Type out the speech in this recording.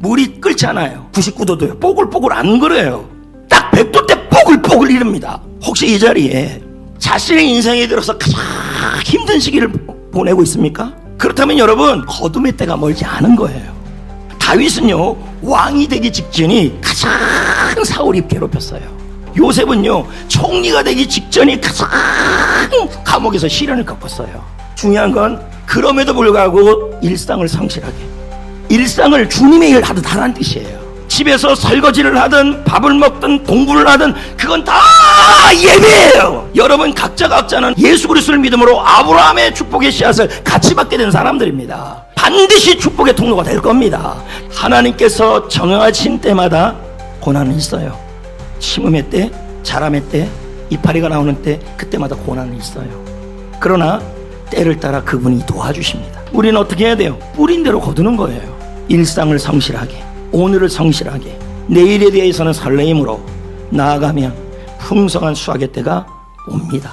물이 끓지 않아요. 99도도요. 뽀글뽀글 안 그래요. 딱 100도 때 뽀글뽀글 이릅니다. 혹시 이 자리에 자신의 인생에 들어서 가장 힘든 시기를 보내고 있습니까? 그렇다면 여러분 거둠의 때가 멀지 않은 거예요. 다윗은요 왕이 되기 직전이 가장 사울이 괴롭혔어요. 요셉은요 총리가 되기 직전이 가장 감옥에서 시련을 겪었어요. 중요한 건 그럼에도 불구하고 일상을 성실하게 일상을 주님의 일 하듯 하라는 뜻이에요. 집에서 설거지를 하든 밥을 먹든 공부를 하든 그건 다 예배예요. 여러분 각자 각자는 예수 그리스도를 믿음으로 아브라함의 축복의 씨앗을 같이 받게 된 사람들입니다. 반드시 축복의 통로가 될 겁니다. 하나님께서 정하신 때마다 고난은 있어요. 심음의 때, 자람의 때, 이파리가 나오는 때 그때마다 고난은 있어요. 그러나 때를 따라 그분이 도와주십니다. 우리는 어떻게 해야 돼요? 뿌린 대로 거두는 거예요. 일상을 성실하게, 오늘을 성실하게, 내일에 대해서는 설레임으로 나아가면 풍성한 수확의 때가 옵니다.